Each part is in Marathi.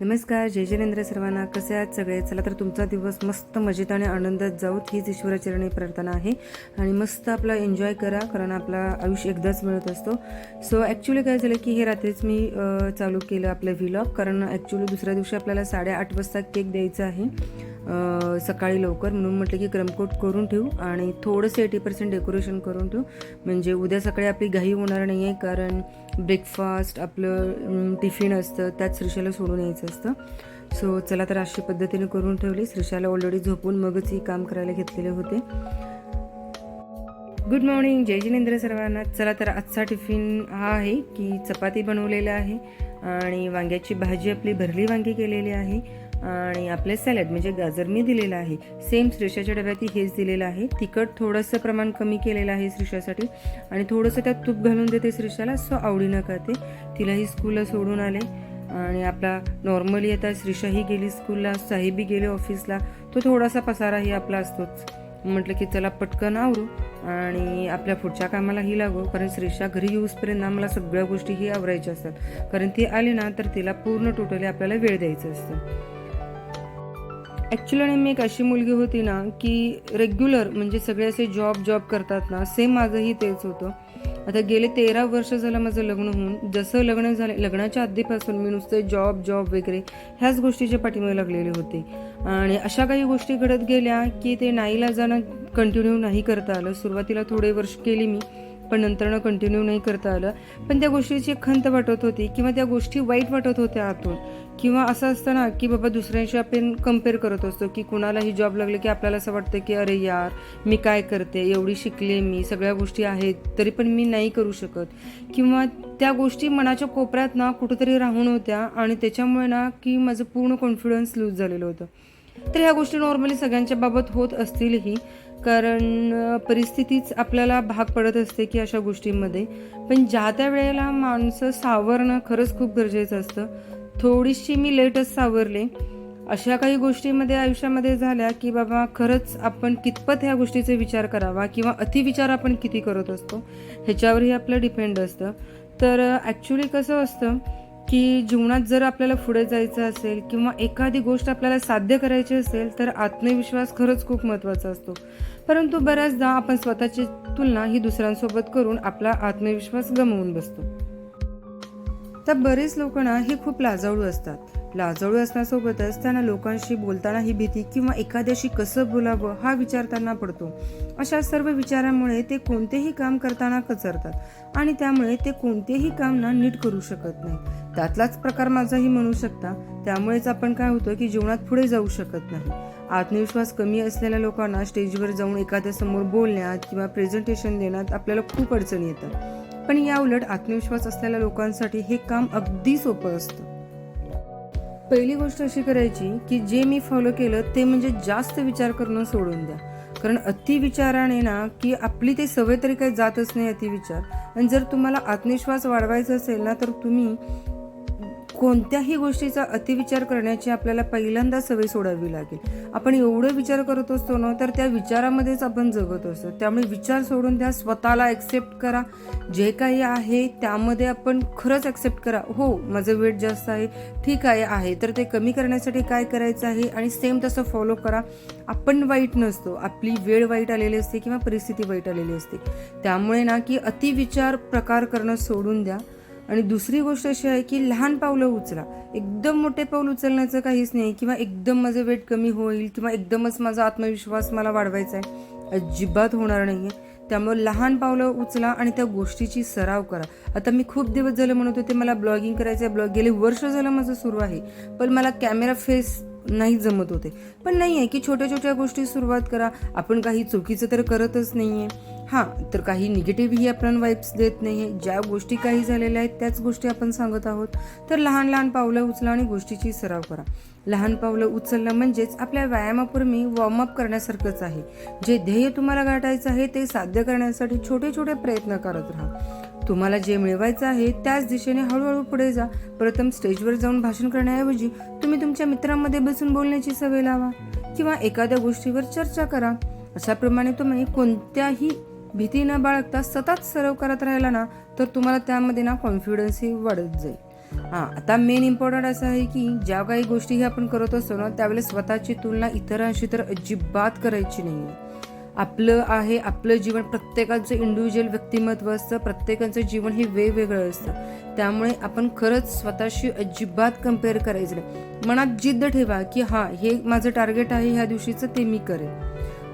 नमस्कार जय जयेंद्र सर्वांना. कसे आहात सगळे? चला तर तुमचा दिवस मस्त मजेत आणि आनंदात जाऊत हीच ईश्वराचरणी प्रार्थना आहे. आणि मस्त आपला एन्जॉय करा कारण आपला आयुष्य एकदाच मिळत असतो. सो ॲक्च्युली काय झालं की हे रात्रीच मी चालू केलं आपलं व्हिलॉग कारण ॲक्च्युली दुसऱ्या दिवशी आपल्याला साडेआठ वाजता केक द्यायचा आहे. सकाळी लवकर म्हणून म्हटलं की क्रमकोट करून ठेवू आणि थोडंसं एटी पर्सेंट डेकोरेशन करून ठेवू. म्हणजे उद्या सकाळी आपली घाई होणार नाही आहे कारण ब्रेकफास्ट आपलं टिफिन असतं त्यात श्रीशाला सोडून यायचं असतं. सो चला तर अशा पद्धतीने करून ठेवली. श्रीशाला ऑलरेडी झोपून मगच ही काम करायला घेतलेले होते. गुड मॉर्निंग जय जिनेंद्र सर्वांना. चला तर आजचा टिफिन हा आहे की चपाती बनवलेला आहे आणि वांग्याची भाजी आपली भरली वांगी केलेली आहे. आणि आपले सॅलड म्हणजे गाजर मी दिलेलं आहे. सेम श्रीषाच्या डब्यातही हेच दिलेलं आहे. तिखट थोडंसं प्रमाण कमी केलेलं आहे श्रीषासाठी. आणि थोडंसं त्यात तूप घालून देते श्रीषाला सो आवडीनं खाते तिलाही स्कूलला सोडून आले. आणि आपला नॉर्मली आता श्रीषाही गेली स्कूलला साहेबी गेले ऑफिसला तो थोडासा पसाराही आपला असतोच. म्हटलं की चला पटकन आवरू. आणि आपल्या पुढच्या कामालाही लागू. कारण श्रीषा घरी येऊसपर्यंत आम्हाला सगळ्या गोष्टी ही आवरायच्या असतात. कारण ती आली ना तर तिला पूर्ण टोटली आपल्याला वेळ द्यायचं असतं. ॲक्च्युली मी एक अशी मुलगी होती ना की रेग्युलर म्हणजे सगळे असे जॉब जॉब करतात ना सेम माझंही तेच होतं. आता गेले तेरा वर्ष झालं माझं लग्न होऊन जसं लग्न झालं लग्नाच्या आधीपासून मी नुसते जॉब जॉब वगैरे ह्याच गोष्टीच्या पाठीमागे लागलेले होते. आणि अशा काही गोष्टी घडत गेल्या की ते नाईला जाणं कंटिन्यू नाही करता आलं. सुरुवातीला थोडे वर्ष केली मी पण नंतरनं कंटिन्यू नाही करता आलं. पण त्या गोष्टीची एक खंत वाटत होती किंवा त्या गोष्टी वाईट वाटत होत्या आतून. किंवा असं असतं ना की बाबा दुसऱ्यांशी आपण कंपेअर करत असतो की कुणालाही जॉब लागले की आपल्याला असं वाटतं की अरे यार मी काय करते? एवढी शिकले मी सगळ्या गोष्टी आहेत तरी पण मी नाही करू शकत. किंवा त्या गोष्टी मनाच्या कोपऱ्यात ना कुठंतरी राहून होत्या आणि त्याच्यामुळे ना की माझं पूर्ण कॉन्फिडन्स लूज झालेलं होतं. तर ह्या गोष्टी नॉर्मली सगळ्यांच्या बाबत होत असतीलही कारण परिस्थितीच आपल्याला भाग पडत असते की अशा गोष्टींमध्ये. पण ज्या त्या वेळेला माणसं सावरणं खरंच खूप गरजेचं असतं. थोडीशी मी लेटच सावरले. अशा काही गोष्टीमध्ये आयुष्यामध्ये झाल्या की बाबा खरंच आपण कितपत ह्या गोष्टीचा विचार करावा किंवा अतिविचार आपण किती करत असतो ह्याच्यावरही आपलं डिपेंड असतं. तर ॲक्च्युली कसं असतं की जीवनात जर आपल्याला पुढे जायचं असेल किंवा एखादी गोष्ट आपल्याला साध्य करायची असेल तर आत्मविश्वास खरंच खूप महत्त्वाचा असतो. परंतु बऱ्याचदा आपण स्वतःची तुलना ही दुसऱ्यांसोबत करून आपला आत्मविश्वास गमावून बसतो. तर बरेच लोक ना हे खूप लाजाळू असतात. लाजाळू असण्यासोबतच त्यांना लोकांशी बोलताना ही भीती किंवा एखाद्याशी कसं बोलावं हा विचार त्यांना पडतो. अशा सर्व विचारामुळे ते कोणतेही काम करताना कचरतात आणि त्यामुळे ते कोणतेही काम ना नीट करू शकत नाही त्यातलाच प्रकार माझाही म्हणू शकता. त्यामुळेच आपण काय होतो की जीवनात पुढे जाऊ शकत नाही. आत्मविश्वास कमी असलेल्या लोकांना स्टेजवर जाऊन एखाद्या समोर बोलण्यात किंवा प्रेझेंटेशन देण्यात आपल्याला खूप अडचणी येतात. पण या उलट आत्मविश्वास असलेल्या लोकांसाठी हे काम अगदी सोपं असतं. पहिली गोष्ट अशी करायची की जे मी फॉलो केलं ते म्हणजे जास्त विचार करणं सोडून द्या. कारण अतिविचाराने ना की आपली ते सवय तरी काही जातच नाही अतिविचार. आणि जर तुम्हाला आत्मविश्वास वाढवायचा असेल ना तर तुम्ही कोणत्याही गोष्टीचा अतिविचार करण्याची आपल्याला पहिल्यांदा सवय सोडावी लागेल. आपण एवढं विचार करत असतो ना तर त्या विचारामध्येच आपण जगत असतो. त्यामुळे विचार सोडून द्या स्वतःला ॲक्सेप्ट करा. जे काही आहे त्यामध्ये आपण खरंच ॲक्सेप्ट करा. हो माझं वेट जास्त आहे. ठीक आहे आहे. तर ते कमी करण्यासाठी काय करायचं आहे? आणि सेम तसं फॉलो करा. आपण वाईट नसतो. आपली वेळ वाईट आलेली असते किंवा परिस्थिती वाईट आलेली असते. त्यामुळे ना की अतिविचार प्रकार करणं सोडून द्या. आणि दुसरी गोष्ट अशी आहे की लहान पावलं उचला. एकदम मोठे पाऊल उचलण्याचं काहीच नाही किंवा एकदम माझं वेट कमी होईल किंवा एकदमच माझा आत्मविश्वास मला वाढवायचा आहे अजिबात होणार नाही आहे त्यामुळे लहान पावलं उचला आणि त्या गोष्टीची सराव करा. आता मी खूप दिवस झालं म्हणत होते मला ब्लॉगिंग करायचं आहे ब्लॉग गेले वर्ष झालं माझं सुरू आहे पण मला कॅमेरा फेस नाही जमत होते. पण नाही आहे की छोट्या छोट्या गोष्टी सुरुवात करा. आपण काही चुकीचं तर करतच नाही आहे हां तर काही निगेटिव्हही आपण वाईब्स देत नाही ज्या गोष्टी काही झालेल्या आहेत त्याच गोष्टी आपण सांगत आहोत. तर लहान लहान पावलं उचला आणि गोष्टीची सराव करा. लहान पावलं उचलणं म्हणजेच आपल्या व्यायामापूर्वी वॉर्मअप करण्यासारखंच आहे. जे ध्येय तुम्हाला गाठायचं आहे ते साध्य करण्यासाठी छोटे छोटे प्रयत्न करत राहा. तुम्हाला जे मिळवायचं आहे त्याच दिशेने हळूहळू पुढे जा. प्रथम स्टेजवर जाऊन भाषण करण्याऐवजी तुम्ही तुमच्या मित्रांमध्ये बसून बोलण्याची सवय लावा. किंवा एखाद्या गोष्टीवर चर्चा करा. अशाप्रमाणे तुम्ही कोणत्याही भीती न बाळगता सतत सराव करत राहिला ना तर तुम्हाला त्यामध्ये ना कॉन्फिडन्सही वाढत जाईल. हां आता मेन इम्पॉर्टंट असं आहे की ज्या काही गोष्टी आपण करत असतो ना त्यावेळेस स्वतःची तुलना इतरांशी तर अजिबात करायची नाही आहे आपलं आहे आपलं जीवन प्रत्येकाचं इंडिव्हिज्युअल व्यक्तिमत्व असतं प्रत्येकाचं जीवन हे वेगवेगळं असतं. त्यामुळे आपण खरंच स्वतःशी अजिबात कंपेअर करायचं नाही. मनात जिद्द ठेवा की हां हे माझं टार्गेट आहे ह्या दिवशीचं ते मी करेन.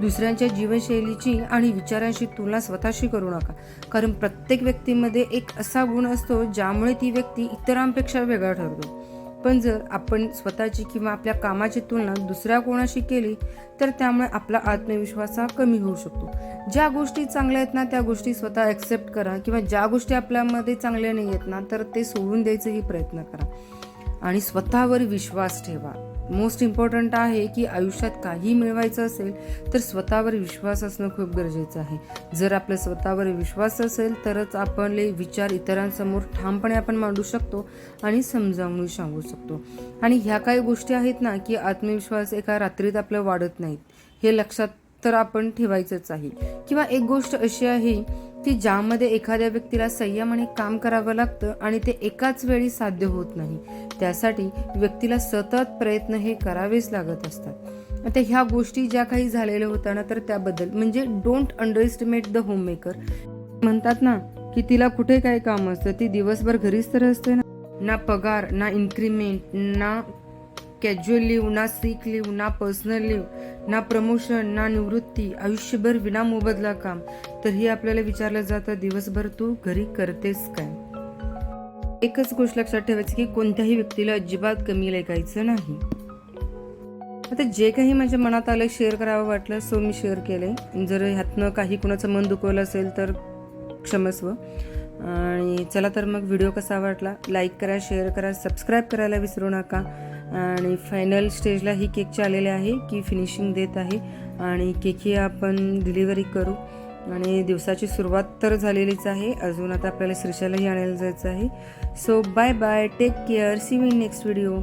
दुसऱ्यांच्या जीवनशैलीची आणि विचारांशी तुलना स्वतःशी करू नका. कारण प्रत्येक व्यक्तीमध्ये एक असा गुण असतो ज्यामुळे ती व्यक्ती इतरांपेक्षा वेगळा ठरतो. पण जर आपण स्वतःची किंवा आपल्या कामाची तुलना दुसऱ्या कोणाशी केली तर त्यामुळे आपला आत्मविश्वास हा कमी होऊ शकतो. ज्या गोष्टी चांगल्या आहेत ना त्या गोष्टी स्वतः ॲक्सेप्ट करा किंवा ज्या गोष्टी आपल्यामध्ये चांगल्या नाही आहेत ना तर ते सोडून द्यायचाही प्रयत्न करा. आणि स्वतःवर विश्वास ठेवा. मोस्ट इम्पॉर्टंट आहे की आयुष्यात काही मिळवायचं असेल तर स्वतःवर विश्वास असणं खूप गरजेचं आहे. जर आपल्या स्वतःवर विश्वास असेल तरच आपले विचार इतरांसमोर ठामपणे आपण मांडू शकतो आणि समजावून सांगू शकतो. आणि ह्या काही गोष्टी आहेत ना की आत्मविश्वास एका रात्रीत आपलं वाढत नाहीत. हे लक्षात तर आपण ठेवायचंच आहे. किंवा एक गोष्ट अशी आहे की ज्यामध्ये एखाद्या व्यक्तीला संयमाने काम करावं लागतं आणि ते एकाच वेळी साध्य होत नाही त्यासाठी व्यक्तीला सतत प्रयत्न हे करावेच लागत असतात. आता ह्या गोष्टी ज्या काही झालेल्या होत्या ना तर त्याबद्दल म्हणजे don't underestimate the homemaker म्हणतात ना की तिला कुठे काय काम असतं ती दिवसभर घरीच तर असते ना. ना पगार ना इन्क्रीमेंट ना कॅज्युअल लिव्ह ना सिक लिव्ह ना पर्सनल लिव्ह ना प्रमोशन ना निवृत्ती आयुष्यभर विना मोबदला काम. तरीही आपल्याला विचारलं जातं दिवसभर तू घरी करतेस काय? एकच गोष्ट लक्षात ठेवायची की कोणत्याही व्यक्तीला अजिबात कमी लेखायचं नाही. आता जे काही माझ्या मनात आलं शेअर करावं वाटलं सो मी शेअर केले जर ह्यातनं काही कुणाचं मन दुखवलं असेल तर क्षमस्व. आणि चला तर मग व्हिडिओ कसा वाटला? लाईक करा शेअर करा सबस्क्राईब करायला विसरू नका. आणि फायनल स्टेजला ही केकची आलेले आहे की फिनिशिंग देत आहे. आणि केक ही आपण डिलिव्हरी करू. आणि दिवसाची सुरुवात तर झालेलीच आहे. अजून आता आपल्याला श्रीशालाही आणायला जायचं आहे. So bye bye take care see you next video